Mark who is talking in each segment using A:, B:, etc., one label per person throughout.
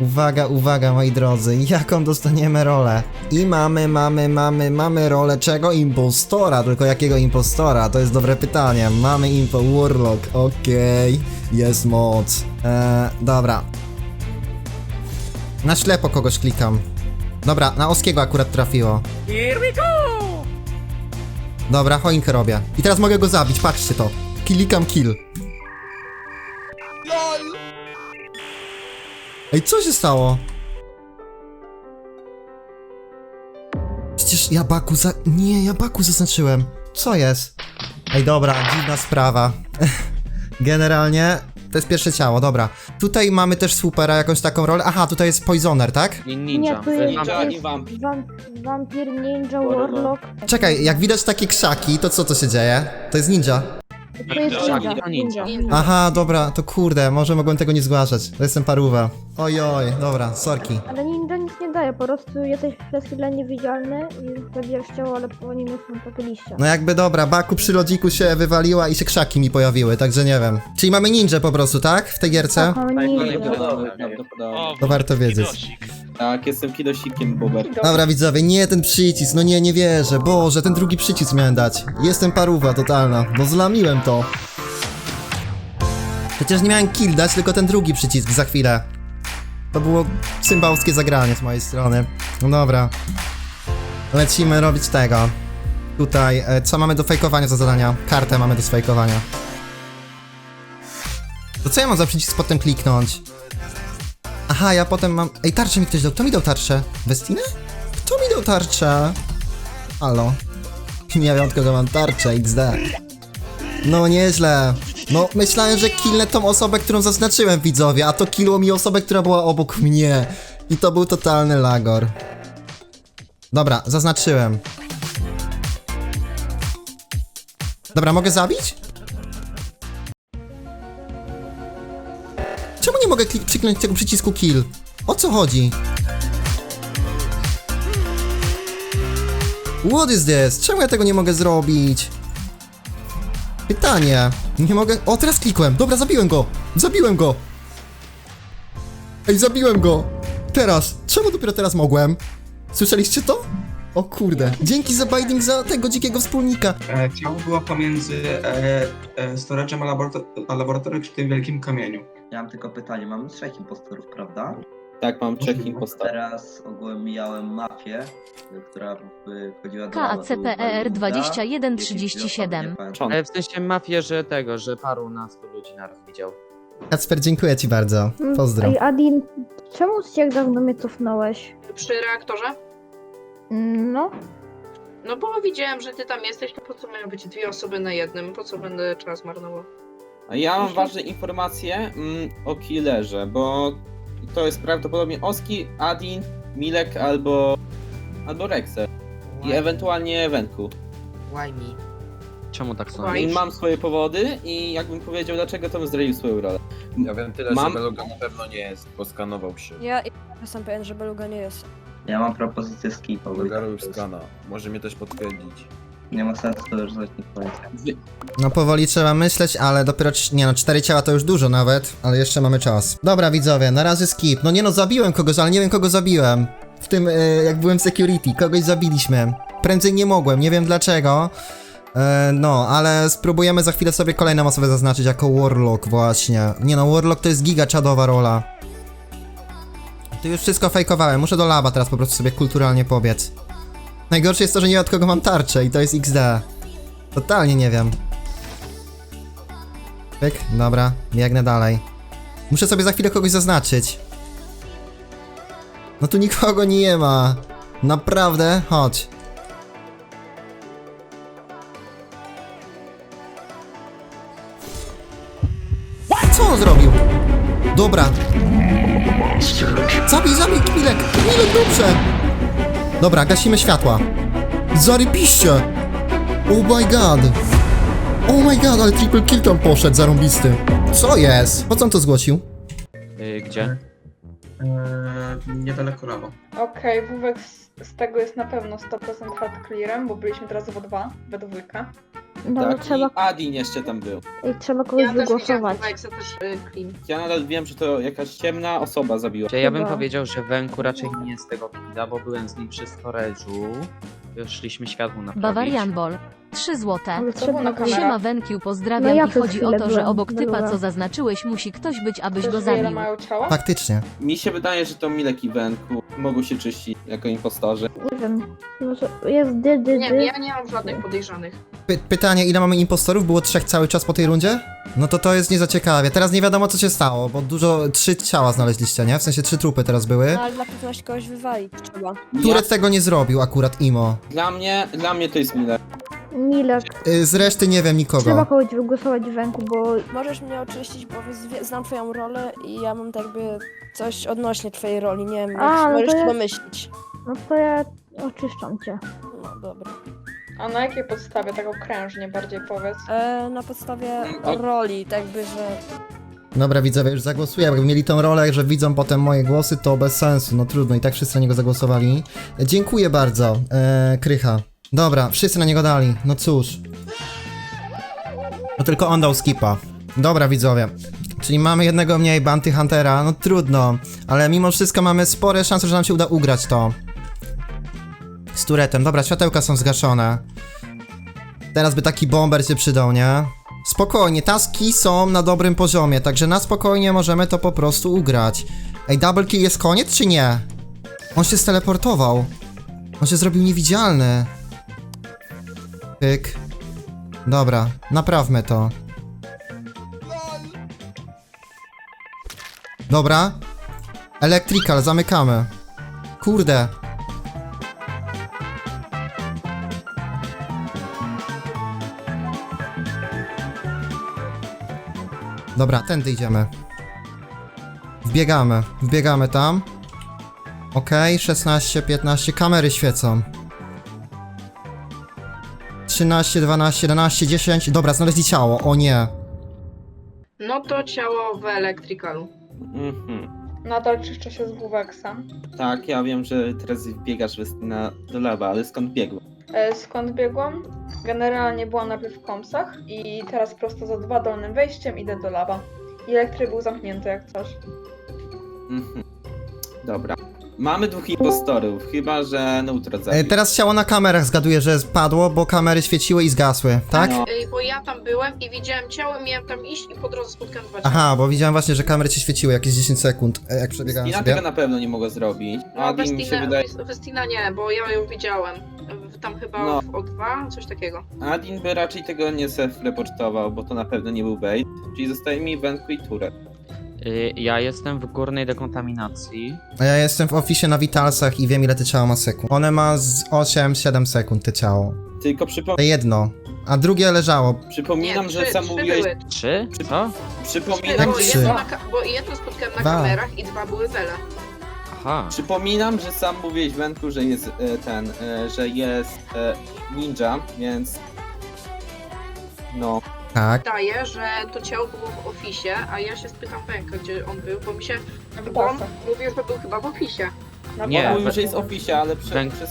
A: Uwaga, uwaga, moi drodzy, jaką dostaniemy rolę? I mamy, mamy, mamy, mamy rolę czego? Impostora, tylko jakiego impostora? To jest dobre pytanie. Mamy impo Warlock, okej, jest moc. Eee, dobra. Na ślepo kogoś klikam. Dobra, na Oskiego akurat trafiło.
B: Here we go!
A: Dobra, choinkę robię. I teraz mogę go zabić, patrzcie to. Klikam kill. Ej, co się stało? Przecież ja Baku za... Nie, ja Baku zaznaczyłem. Co jest? Ej, dobra, dziwna sprawa. Generalnie to jest pierwsze ciało, dobra. Tutaj mamy też supera, jakąś taką rolę. Aha, tutaj jest Poisoner, tak?
B: Nie,
C: Nie,
B: ninja.
C: tu jest,
D: Ninja
C: jest
D: i wampir.
C: wam, wampir, ninja,
D: Warlock.
C: warlock.
A: Czekaj, jak widać takie krzaki, to co to się dzieje? To jest ninja.
C: To jest
B: Ninja.
C: ninja.
B: Ninja.
C: ninja.
A: Aha, dobra, to kurde, może mogłem tego nie zgłaszać. To jestem paruwa. Oj, dobra, sorki.
C: Ale ninja nic nie daje, po prostu jesteś przez chwilę niewidzialny i zabijasz ciało, ale oni nie są takie liście.
A: No jakby dobra, Baku przy lodziku się wywaliła i się krzaki mi pojawiły, także nie wiem. Czyli mamy ninja po prostu, tak? W tej gierce?
C: Aha, ninja.
D: Prawdopodobnie, prawdopodobnie.
A: To warto wiedzieć.
D: Tak, jestem kidosikiem, Bober.
A: Dobra widzowie, nie ten przycisk, no nie, nie wierzę. Boże, ten drugi przycisk miałem dać. Jestem paruwa totalna, bo zlamiłem to. Przecież nie miałem kill dać, tylko ten drugi przycisk za chwilę. To było cymbałskie zagranie z mojej strony. No dobra. Lecimy robić tego. Tutaj, e, co mamy do fejkowania za zadania? Kartę mamy do sfejkowania. To co ja mam za przycisk potem kliknąć? Aha, ja potem mam... Ej, tarczę mi ktoś dał. Kto mi dał tarczę? Westinę? Kto mi dał tarczę? Halo? Nie wiem, od kogo mam tarczę, XD. No nieźle. No, myślałem, że killnę tą osobę, którą zaznaczyłem, widzowie, a to killło mi osobę, która była obok mnie. I to był totalny lagor. Dobra, zaznaczyłem. Dobra, mogę zabić? Czemu nie mogę klik- przyknąć tego przycisku kill? O co chodzi? What is this? Czemu ja tego nie mogę zrobić? Pytanie. Nie mogę... O, teraz klikłem. Dobra, zabiłem go. Zabiłem go. Ej, zabiłem go. Teraz. Czemu dopiero teraz mogłem? Słyszeliście to? O kurde. Dzięki za binding za tego dzikiego wspólnika.
E: E, Ciało było pomiędzy e, e, storage'em a, laborato- a laboratorium przy tym wielkim kamieniu.
F: Ja mam tylko pytanie, mamy trzech impostorów, prawda?
D: Tak, mam trzech impostorów.
F: Teraz ogółem mijałem mafię, która y, wchodziła do laba, to był
G: KACPER
F: Wojewódzka, jakieś dwie
G: 2137.
F: osoby, nie pamiętam.
D: Cząt.
B: Ale w sensie mafię, że tego, że paru nas tu ludzi naraz widział.
A: Kacper, dziękuję ci bardzo. Pozdro.
C: Ej, Adin, czemu tak dawno mnie cofnąłeś?
H: Przy reaktorze?
C: Mm, No,
H: No bo widziałem, że ty tam jesteś, to po co mają być dwie osoby na jednym? Po co będę czas marnował?
D: A Ja mam ważne informacje mm, o killerze, bo to jest prawdopodobnie Oski, Adin, Milek albo, albo Rexer. I ewentualnie Wenku.
B: Why me? Czemu tak są?
H: Why?
D: I mam swoje powody i jakbym powiedział dlaczego, to bym zdradził swoją rolę.
I: Ja wiem tyle,
D: Mam-
I: że Beluga na pewno nie jest, bo skanował się.
J: Ja jestem pewien, że Beluga nie jest.
F: Ja mam propozycję skipa,
I: Beluga już skana. Może mnie też potwierdzić.
F: Nie ma sensu już nic końca.
A: No powoli trzeba myśleć, ale dopiero, nie no, cztery ciała to już dużo nawet, ale jeszcze mamy czas. Dobra widzowie, na razie skip. No nie no, zabiłem kogoś, ale nie wiem kogo zabiłem. W tym, e, jak byłem w security, kogoś zabiliśmy. Prędzej nie mogłem, nie wiem dlaczego. E, no, ale spróbujemy za chwilę sobie kolejną osobę zaznaczyć jako Warlock właśnie. Nie no, Warlock to jest giga czadowa rola. Tu już wszystko fejkowałem, muszę do laba teraz po prostu sobie kulturalnie pobiec. Najgorsze jest to, że nie wiem od kogo mam tarczę i to jest XD. Totalnie nie wiem. Pyk, dobra, biegnę dalej. Muszę sobie za chwilę kogoś zaznaczyć. No tu nikogo nie ma. Naprawdę? Chodź. Co on zrobił? Dobra. Zabij, zabij, Milek! Milek, dobrze! Dobra, gasimy światła. Zarybiście! Oh my god! Oh my god, ale triple kill tam poszedł, zarąbisty. Co jest? Po co on to zgłosił?
B: Y, gdzie?
E: E, niedaleko labo.
H: Okej, wówek z, z tego jest na pewno 100% hard clearem, bo byliśmy teraz w 2 we dwójkę.
C: No
D: tak?
C: trzeba,
D: I Adin jeszcze tam był.
C: i trzeba kogoś
H: Ja też widziałam
C: wygłosować.
H: Też y, clean.
D: Ja nadal wiem, że to jakaś ciemna osoba zabiła.
B: Czy ja bym
C: Chyba.
B: powiedział, że Wenku raczej nie jest tego kida, bo byłem z nim przy storage'u. Już szliśmy światło naprawić.
G: Bawarian Ball. 3 złote.
C: Ale
H: Co na kamerach?
G: Siema Wenkiu, pozdrawiam
C: No ja
G: i
C: przez
G: chodzi o
C: chwilę
G: to, że obok typa, co zaznaczyłeś, musi ktoś być, abyś go
H: Też wie, ile
G: zabił.
H: mają ciała?
A: Faktycznie.
D: Mi się wydaje, że to Milek i Wenku mogą się czyścić jako impostorzy.
C: Nie wiem. Może jest dy, dy,
H: Nie,
C: dy.
H: ja nie mam żadnych podejrzanych.
A: Py pytanie, ile mamy impostorów? Było trzech cały czas po tej rundzie? No to to jest nie za ciekawie. Teraz nie wiadomo, co się stało, bo dużo, trzy ciała znaleźliście, nie? W sensie trzy trupy teraz były.
J: No ale dla pewności kogoś wywalić trzeba.
D: Ja,
A: Turet tego nie zrobił akurat Imo.
D: dla, mnie, dla mnie to jest Milek.
C: Milek.
A: Y, Z reszty nie wiem
C: Trzeba
A: nikogo.
C: kogoś wygłosować w ręku, bo
J: Możesz mnie oczyścić, bo zwie- znam twoją rolę i ja mam tak jakby coś odnośnie twojej roli, nie wiem, jak
C: A, no
J: możesz
C: to ja-
J: domyślić.
C: no to ja oczyszczam cię.
J: No dobra.
H: A na jakiej podstawie? Tak okrężnie bardziej powiedz.
J: E, na podstawie roli, tak jakby, że
A: Dobra, widzowie, już zagłosuję. Jakby mieli tą rolę, że widzą potem moje głosy, to bez sensu. No trudno, i tak wszyscy na niego zagłosowali. E, Dziękuję bardzo, e, Krycha. Dobra, wszyscy na niego dali. No cóż. No tylko on dał skipa. Dobra, widzowie. Czyli mamy jednego mniej Bounty Huntera, no trudno. Ale mimo wszystko mamy spore szanse, że nam się uda ugrać to. Z turetem. Dobra, światełka są zgaszone. Teraz by taki bomber się przydał, nie? Spokojnie, taski są na dobrym poziomie, także na spokojnie możemy to po prostu ugrać. Ej, double kill jest koniec, czy nie? On się steleportował. On się zrobił niewidzialny. Pyk. Dobra, naprawmy to. Dobra. Electrical, zamykamy. Kurde. Dobra, tędy idziemy. Wbiegamy, wbiegamy tam. Okej, 16, 15, kamery świecą. 13, 12, 11, 10. Dobra, znaleźli ciało, o nie.
H: No to ciało w elektrykalu.
D: Mhm.
H: Nadal czyszczę się z Buweksa.
D: Tak, ja wiem, że teraz biegasz na, do lawa, ale skąd biegł?
H: E, Skąd biegłam? Generalnie byłam najpierw w komsach i teraz prosto za dwa dolnym wejściem idę do laba. I elektryk był zamknięty jak coś.
D: Mhm. Dobra. Mamy dwóch impostorów, chyba że Neutro
A: E,
D: zabił.
A: teraz ciało na kamerach zgaduję, że spadło, bo kamery świeciły i zgasły, tak?
D: No.
H: Ej, bo ja tam byłem i widziałem ciało, miałem tam iść i po drodze spotkałem dwa ciała.
A: Aha, bo widziałem właśnie, że kamery się świeciły jakieś 10 sekund, e, jak przebiegałem
D: Stina
A: sobie.
D: tego na pewno nie mogła zrobić.
H: No,
D: Adin mi się
H: Westina,
D: wydaje...
H: Wes- Westina nie, bo ja ją widziałem. W- Tam chyba
D: No.
H: w O2, coś takiego.
D: Adin by raczej tego nie self-reportował, bo to na pewno nie był bait. Czyli zostaje mi Wenku i Turet.
B: Y, Ja jestem w górnej dekontaminacji.
A: A ja jestem w oficie na Vitalsach i wiem ile te ciało ma sekund. One ma z 8-7 sekund, te ciało.
D: Tylko przypo...
A: Te jedno. A drugie leżało.
D: przypominam,
H: nie,
D: że
H: trzy,
D: sam
H: trzy
D: mówiłeś...
H: były.
B: Trzy? Co?
H: Trzy,
D: Przypominam,
H: bo,
A: trzy?
H: jedno na ka- bo jedno spotkałem na
A: Dwa.
H: kamerach i dwa były wele.
B: Aha.
D: Przypominam, że sam mówiłeś Wenku, że jest e, ten, e, że jest e, ninja, więc... No,
A: Tak.
H: Daje, że to ciało było w ofisie, a ja się spytam Węka, gdzie on był, bo mi się... Bo on mówił, że był chyba w ofisie. No
B: Nie,
D: mówił, że jest w oficie, ale prze, przez...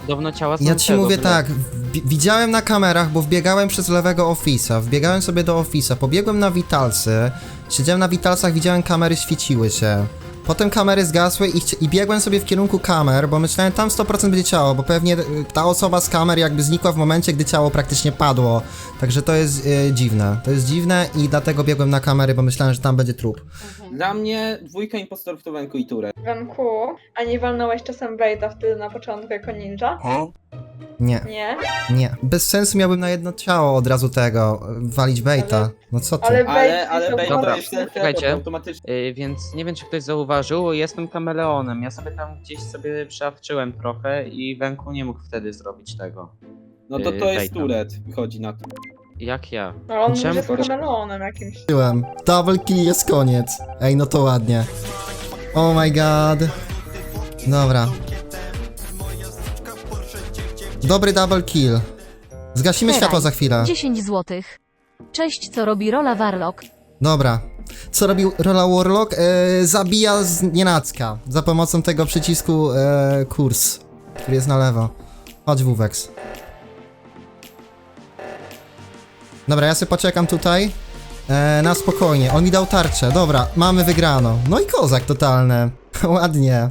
B: Podobno ciała są
A: Ja ci
B: tego,
A: mówię tak, wi- widziałem na kamerach, bo wbiegałem przez lewego ofisa, wbiegałem sobie do ofisa, pobiegłem na Vitalsy, siedziałem na Vitalsach, widziałem kamery świeciły się. Potem kamery zgasły i, i biegłem sobie w kierunku kamer, bo myślałem tam 100% będzie ciało, bo pewnie y, ta osoba z kamer jakby znikła w momencie, gdy ciało praktycznie padło. Także to jest y, dziwne. To jest dziwne i dlatego biegłem na kamery, bo myślałem, że tam będzie trup.
D: Dla mnie dwójka impostorów to Wenku i Turet.
H: Wenku, a nie walnąłeś czasem Blade'a wtedy na początku jako ninja?
A: Nie,
H: Nie?
A: nie. Bez sensu miałbym na jedno ciało od razu tego, y, walić baita. No co ty?
H: Ale
D: Ale, ale
H: jest
B: Dobra,
D: to jest
B: czekajcie.
D: automatycznie.
B: Y, Więc nie wiem, czy ktoś zauważył, jestem kameleonem. Ja sobie tam gdzieś sobie przeawczyłem trochę i Wenku nie mógł wtedy zrobić tego.
D: No to
B: Yy,
D: to jest
B: baita.
D: Turet, wychodzi na to.
B: Jak ja.
H: No on
B: Czemu?
H: może jest kameleonem jakimś.
A: Byłem. Double kill jest koniec. Ej, no to ładnie. Oh my god. Dobra. Dobry double kill. Zgasimy
G: Teraz.
A: światło za chwilę.
G: 10 złotych. Cześć, co robi rola Warlock?
A: Dobra. Co robił Rola Warlock? E, zabija z nienacka. Za pomocą tego przycisku e, kurs, który jest na lewo. Chodź Wuwex. Dobra, ja sobie poczekam tutaj. E, na spokojnie. On mi dał tarczę. Dobra, mamy wygrano. No i kozak totalny. Ładnie.